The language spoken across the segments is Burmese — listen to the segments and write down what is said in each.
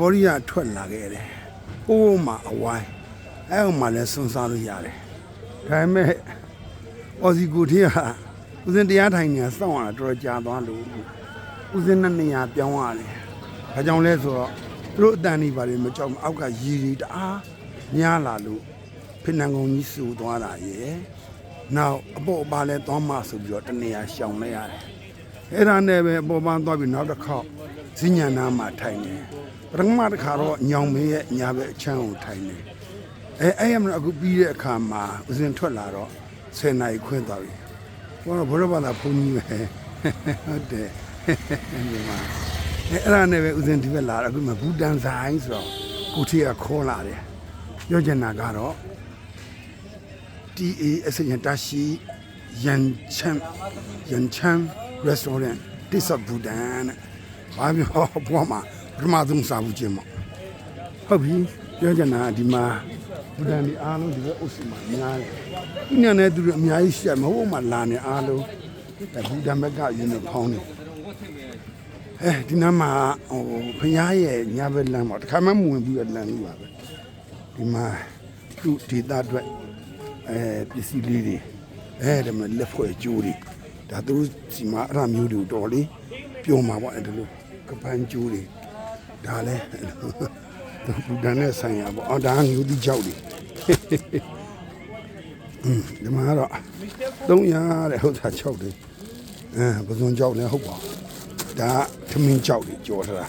ဘောရီကထွက်လာခဲ့တယ်။ပိုးမှာအဝိုင်းအဲဟိုမှာလည်းစွန့်စားလို့ရတယ်။ဒါပေမဲ့အော်စီကိုတီးကဦးစင်တရားထိုင်နေတာစောင့်ရတာတော်တော်ကြာသွားလို့ဦးစင်နဲ့နေရာပြောင်းရတယ်။ဒါကြောင့်လဲဆိုတော့သူတို့အတန်နေပါလေမကြောက်ဘူးအောက်ကရီရီတအားများလာလို့ဖိနံကုံကြီးစူသွားတာရယ်။နောက်အပေါ်အပါလဲသွားမှဆိုပြီးတော့တနေရာရှောင်လိုက်ရတယ်။အဲ့ဒါနဲ့ပဲအပေါ်ပန်းသွားပြီးနောက်တစ်ခေါက်ဇညံနာမှာထိုင်တယ် ပထမတစ်ခါတော့ညောင်မေးရဲ့ညာဘက်အချမ်းကိုထိုင်တယ်အဲအဲ့ရမလို့အခုပြီးတဲ့အခါမှာဦးစင်ထွက်လာတော့10နာရီခွင့်သွားပြီဘောတော့ဘုရားဘာသာဘုန်းကြီးပဲဟုတ်တယ်ဒီမှာအဲအဲ့ဒါနဲ့ပဲဦးစင်ဒီဘက်လာတော့အခုမှဘူတန်ဆိုင်ဆိုတော့ကိုထီကခေါ်လာတယ်ပြောချင်တာကတော့ TA အစရင်တရှိရန်ချမ်းရန်ချမ်း restaurant တိစဘူဒန်တဲ့ဘာပြောဘွားမှာ ပထမဆုံးစားဘူးချင်းမဟုတ်ပြီပြောချင်တာကဒီမှာဘူဒန်ဒီအားလုံးဒီဘက်အုပ်စုမှာများတယ်ဒီနေ့နဲ့သူတို့အများကြီးရှက်မဟုတ်မှလာနေအားလုံးအဲဘူဒန်ဘက်ကယူနေဖောင်းနေအဲဒီနားမှာဟိုဖရားရဲ့ညာဘက်လမ်းပေါ့တခါမှမဝင်ပြီးတော့လမ်းလို့ပါပဲဒီမှာသူ့ဒေတာအတွက်အဲပစ္စည်းလေးတွေအဲဒီမှာလက်ဖွဲ့ကျိုးတွေဒါသူတို့စီမှာအရမျိုးတွေတော်လေးပြောမှာပေါ့အဲဒီလိုကပန်းကျိုးတွေ ဒါလည်းသူဘူဒန်နဲ့ဆိုင်ရပေါ့အော်ဒါကငူတိကြောက်တွေอืมဒီမှာတော့300တဲ့ဟုတ်တာ6တွေအဲပဇွန်ကြောက်လည်းဟုတ်ပါဘူးဒါကထမင်းကြောက်တွေကြော်ထားတာ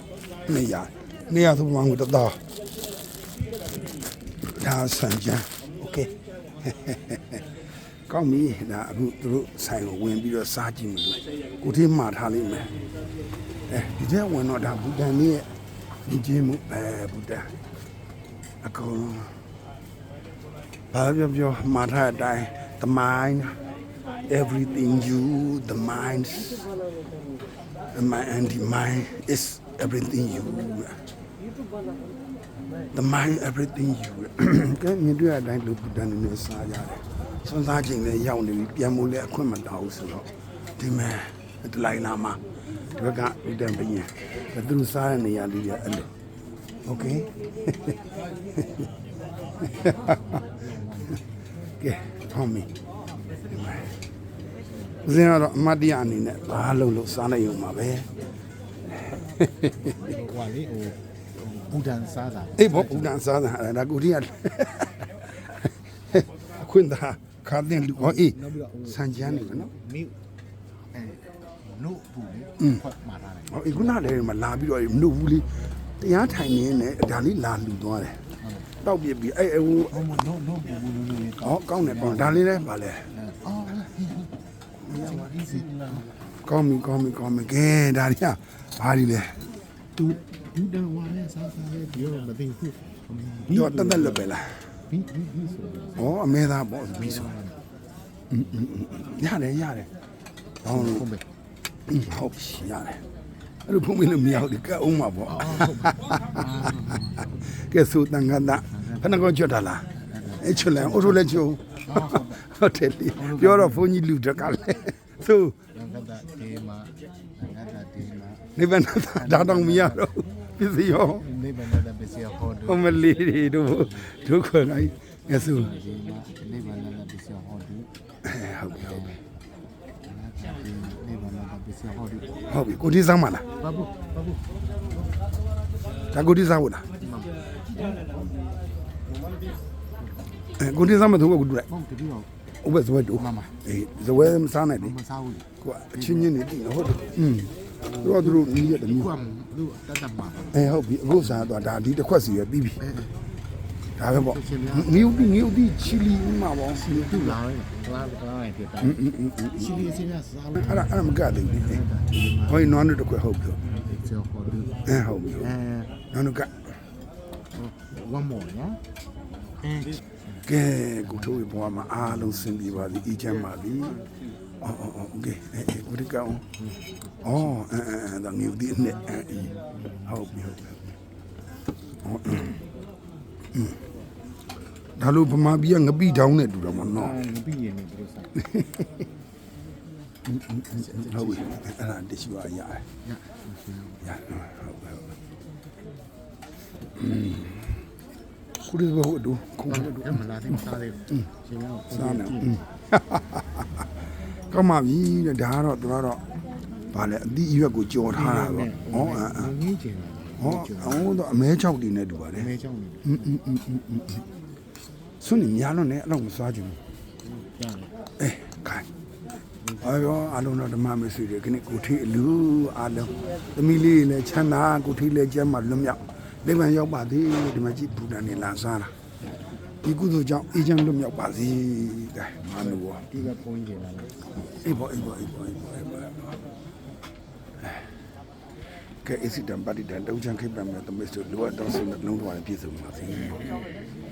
200 200သုံးမှန်းကိုတစ်သားဒါဆန်ကြမ်းโอเค ကောင်းပြီဒါအခုသူတို့ဆိုင်ကိုဝင်ပြီးတော့စားကြည့်မလို့ကိုသေးမှာထားလိမ့်မယ်အဲဒီထဲဝင်တော့ဒါဘူတန်လေးရဲ့ ဒီကျင်းမှုအဲဘူတန်အကုန်လုံးဘာပြောပြောမှာထားတဲ့အတိုင်း the mind everything you the mind the mind and the mind is everything you the mind everything you ကဲမြင်တွေ့တဲ့အတိုင်းလူပူတန်နေနေစားရတယ်စွမ်းစားခြင်းလည်းရောက်နေပြီပြန်မို့လည်းအခွင့်မတောင်းဘူးဆိုတော့ဒီမဲ့တလိုက်လာမှာ ဒီဘက်ကလူတန်ပရင်သူတို့စားတဲ့နေရာလေးတွေအဲ့လိုโอเคကဲဖောင်းမီဦးဇင်းကတော့အမတ်တရားအနေနဲ့ဘာလို့လို့စားလိုက်ရုံပါပဲ ဟိုလေဟိုဘူဒန်စားတာ အေးဘောပူဒန်စားတာအဲ့ဒါကိုရီးယားအခွင့်သာခါတဲ့လူဟောအေး နောက်ပြီးတော့ဟို စံချမ်းနေတယ်နော် မိ အဲနို့ဘူးလေဖွက်မှာထားတယ်ဟောအေးခုနလည်းမလာပြီးတော့မလို့ဘူးလေတရားထိုင်နေနဲ့ဒါလေးလာလူသွားတယ်တောက်ပြစ်ပြီးအဲ့ဟိုဟိုမနို့နို့ဘူးဘူးလို့လေဟောကောင်းတယ်ကောင်းဒါလေးလည်းပါလေအော်ဒီစီလာကောင်းပြီကောင်းပြီကောင်းပြီကဲဒါလေးကဘာဒီလဲတူဘူဒန်ဝါလဲစားစားလေပြောမသိဘူးဒီတော့တက်တက်လွတ်ပဲလားဘီဘီဘီဆိုဟောအမဲသားပေါ့ပြီးဆိုอืมရတယ်ရတယ် ဟောင်းလို့ဟုတ်ပဲဟုတ်ပြီရတယ်အဲ့လိုဖုံးမလို့မရဘူးဒီကဲအောင်မှာပေါ့ကဲဆိုတန်ခါတာခဏကောကြွတာလားအဲ့ချွလန်အိုတိုလည်းချွဟုတ်တယ်လေပြောတော့ဘုန်းကြီးလူတက်ကလည်းသူငါကတာတေမာငါကတာတေမာနိဗ္ဗာန်ဒါတော့မရတော့ပစ္စည်းရောနေဗန္ဒပစ္စည်းဟောဒူဟိုမလီတွေတို့ဒုက္ခလိုက်ငါဆိုဒီမှာနေဗန္ဒပစ္စည်းဟောဒူဟုတ်ပြီဟုတ်ပြီနေဗန္ဒပစ္စည်း ဟောဒူဟုတ်ပြီကိုတိစားမလားဘာဘူးဘာဘူးဒါကိုတိစားဘူးလားအဲကိုတိစားမသူကကူတူလိုက်ဟုတ်တပည့်တော့ဥပ္ပဇဝဲတူမမအေးဇဝဲမစားနဲ့လေမစားဘူးလေကိုကအချင်းချင်းနေတည်နော်ဟုတ်တယ်อืมသူတို့ကသူတို့နီးရတယ်မျိုးကွမ်လူတတ်တမှာအဲဟုတ်ပြီအခုစားတော့ဒါဒီတစ်ခွက်စီပဲပြီးပြီအဲ ဒါပဲပေါ့နီးဦးနီးဦးဒီချီလီမှာပေါ့စီ သူ့လာတယ်လာလာတယ်ပြတာစီလီစီလာစားလို့ အဲ့ဒါအဲ့ဒါမကသေးဘူးလေဟိုနွားတို့တစ်ခွက်ဟုတ်ပြီ ကျော်ဟောဒူ အဲဟုတ်ပြီ အဲ နွားတို့က one more နော်အဲ ကဲကိုထိုးဘွားမှာအားလုံးစင်ပြီးပါသည်အီချမ်းပါသည်အော်အော်အော်โอเคအဲအဲကိုဒီကောင်အော်အဲအဲအဲဒါငယူဒီနဲ့အဲဟုတ်ပြီဟုတ်ပြီဟုတ်ပြီ ဒါလို့ဗမာပြည်ကငပိတောင်းနဲ့တူတော့မနော်ငပိရင်နေပြလို့စားဟုတ်ပြီအဲ့ဒါတရှိပါရတယ်ညရဟုတ်ပြီဟုတ်ပြီခုဒီဘဟုတ်တူခုဟုတ်တယ်မလားသိမစားသေးဘူးရှင်ရောစားနေอืมကောင်းပါပြီတဲ့ဒါကတော့သူကတော့ဗာလဲအသီးအရွက်ကိုကြော်ထားတာပေါ့ဟောအာအာငင်းကျင်တာ ဟောအော်တော့အမဲချောက်တီနဲ့တူပါလေ မဲချောင်းနေ อืมอืมอืมอืมอืมဆွနေများလို့နဲ့အဲ့တော့မစွာချင်ဘူး ရတယ် အေးခိုင်အော်ရောအလုံးတော့ဓမ္မမဆွေတွေခဏကိုထီအလူအလုံးသမီးလေးလည်းချမ်းသာကိုထီလည်းကျမ်းမှလွတ်မြောက်နိဗ္ဗာန်ရောက်ပါသေးဒီမှာကြည့်ဘူတန်နေလာစားတာဒီကုသိုလ်ကြောင့်အေးချမ်းလွတ်မြောက်ပါစေကဲမနူဘော ဒီကပုံကျင်လာတယ် အေးဘောအေးဘောအေးဘောအေးဘောအေးဘော ကဲအစ်စ်တံပါတီတံတုံးချန်ခိပ္ပံမဲ့သမစ္စလိုအပ်တော်ဆုံးလုံးတော်ပြည့်စုံပါစေ